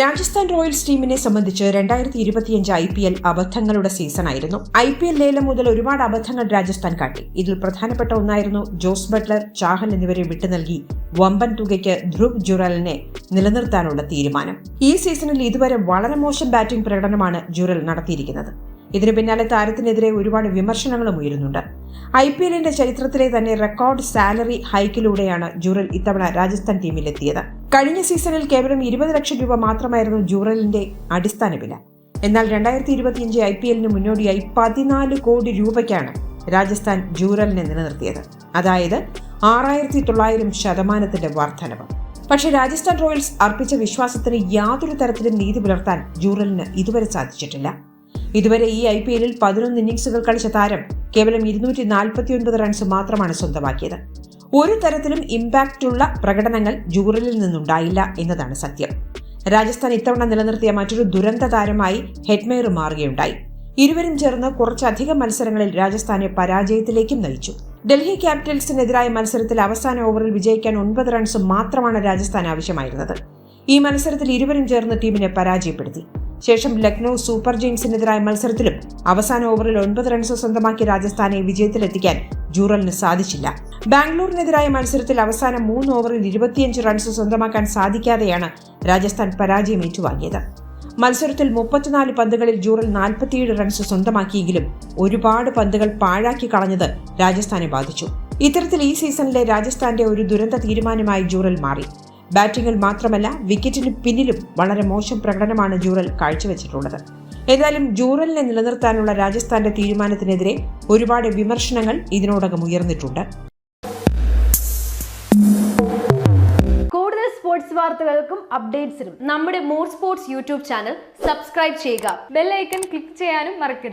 Rajasthan Royals ടീമിനെ സംബന്ധിച്ച് രണ്ടായിരത്തി ഇരുപത്തിയഞ്ച് ഐ പി എൽ അബദ്ധങ്ങളുടെ സീസണായിരുന്നു. ഐ പി എൽ ലേലം മുതൽ ഒരുപാട് അബദ്ധങ്ങൾ രാജസ്ഥാൻ കാട്ടി. ഇതിൽ പ്രധാനപ്പെട്ട ഒന്നായിരുന്നു ജോസ് ബട്ട്ലർ ചാഹൽ എന്നിവരെ വിട്ടു നൽകി വമ്പൻ തുകയ്ക്ക് ധ്രുവ് ജുറലിനെ നിലനിർത്താനുള്ള തീരുമാനം. ഈ സീസണിൽ ഇതുവരെ വളരെ മോശം ബാറ്റിംഗ് പ്രകടനമാണ് ജുറൽ നടത്തിയിരിക്കുന്നത്. ഇതിനു പിന്നാലെ താരത്തിനെതിരെ ഒരുപാട് വിമർശനങ്ങളും ഉയരുന്നുണ്ട്. ഐ പി എല്ലിന്റെ ചരിത്രത്തിലെ തന്നെ റെക്കോർഡ് സാലറി ഹൈക്കിലൂടെയാണ് ജുറൽ ഇത്തവണ രാജസ്ഥാൻ ടീമിലെത്തിയത്. കഴിഞ്ഞ സീസണിൽ കേവലം ഇരുപത് ലക്ഷം രൂപ മാത്രമായിരുന്നു ജൂറലിന്റെ അടിസ്ഥാന വില. എന്നാൽ രണ്ടായിരത്തി ഇരുപത്തിയഞ്ച് ഐ പി എല്ലിന് മുന്നോടിയായി പതിനാല് കോടി രൂപയ്ക്കാണ് രാജസ്ഥാൻ ജൂറലിനെ നിലനിർത്തിയത്. അതായത് ആറായിരത്തി തൊള്ളായിരം ശതമാനത്തിന്റെ വർധനവ്. പക്ഷെ രാജസ്ഥാൻ റോയൽസ് അർപ്പിച്ച വിശ്വാസത്തിന് യാതൊരു തരത്തിലും നീതി പുലർത്താൻ ജൂറലിന് ഇതുവരെ സാധിച്ചിട്ടില്ല. ഇതുവരെ ഈ ഐ പി എല്ലിൽ പതിനൊന്ന് ഇന്നിംഗ്സുകൾ കളിച്ച താരം കേവലം ഇരുന്നൂറ്റി നാൽപ്പത്തിയൊൻപത് റൺസ് മാത്രമാണ് സ്വന്തമാക്കിയത്. ഒരു തരത്തിലും ഇമ്പാക്റ്റുള്ള പ്രകടനങ്ങൾ ജൂറലിൽ നിന്നുണ്ടായില്ല എന്നതാണ് സത്യം. രാജസ്ഥാൻ ഇത്തവണ നിലനിർത്തിയ മറ്റൊരു ദുരന്ത താരമായി ഹെഡ്മെയർ മാറുകയുണ്ടായി. ഇരുവരും ചേർന്ന് കുറച്ചധികം മത്സരങ്ങളിൽ രാജസ്ഥാനെ പരാജയത്തിലേക്കും നയിച്ചു. ഡൽഹി ക്യാപിറ്റൽസിനെതിരായ മത്സരത്തിൽ അവസാന ഓവറിൽ വിജയിക്കാൻ ഒൻപത് റൺസ് മാത്രമാണ് രാജസ്ഥാൻ ആവശ്യമായിരുന്നത്. ഈ മത്സരത്തിൽ ഇരുവരും ചേർന്ന് ടീമിനെ പരാജയപ്പെടുത്തി. ശേഷം ലക്നൌ സൂപ്പർ ജെയിംസിനെതിരായ മത്സരത്തിലും അവസാന ഓവറിൽ ഒൻപത് റൺസ് സ്വന്തമാക്കി രാജസ്ഥാനെ വിജയത്തിലെത്തിക്കാൻ ജൂറലിന് സാധിച്ചില്ല. ബാംഗ്ലൂരിനെതിരായ മത്സരത്തിൽ അവസാന മൂന്ന് ഓവറിൽ ഇരുപത്തിയഞ്ച് റൺസ് സ്വന്തമാക്കാൻ സാധിക്കാതെയാണ് രാജസ്ഥാൻ പരാജയം ഏറ്റുവാങ്ങിയത് മത്സരത്തിൽ മുപ്പത്തിനാല് പന്തുകളിൽ ജൂറൽ നാൽപ്പത്തിയേഴ് റൺസ് സ്വന്തമാക്കിയെങ്കിലും ഒരുപാട് പന്തുകൾ പാഴാക്കി കളഞ്ഞത് രാജസ്ഥാനെ ബാധിച്ചു. ഇത്തരത്തിൽ ഈ സീസണിലെ രാജസ്ഥാന്റെ ഒരു ദുരന്ത തീരുമാനമായി ജൂറൽ മാറി. ബാറ്റിംഗിൽ മാത്രമല്ല വിക്കറ്റിന് പിന്നിലും വളരെ മോശം പ്രകടനമാണ് ജൂറൽ കാഴ്ചവെച്ചിട്ടുള്ളത്. ഏതായാലും ജൂറലിനെ നിലനിർത്താനുള്ള രാജസ്ഥാന്റെ തീരുമാനത്തിനെതിരെ ഒരുപാട് വിമർശനങ്ങൾ ഇതിനോടകം ഉയർന്നിട്ടുണ്ട്. കൂടുതൽ സ്പോർട്സ് വാർത്തകൾക്കും അപ്ഡേറ്റ്സിനും നമ്മുടെ more sports YouTube channel subscribe ചെയ്യുക. ബെല്ലൈക്കൺ ക്ലിക്ക് ചെയ്യാനും മറക്കരുത്.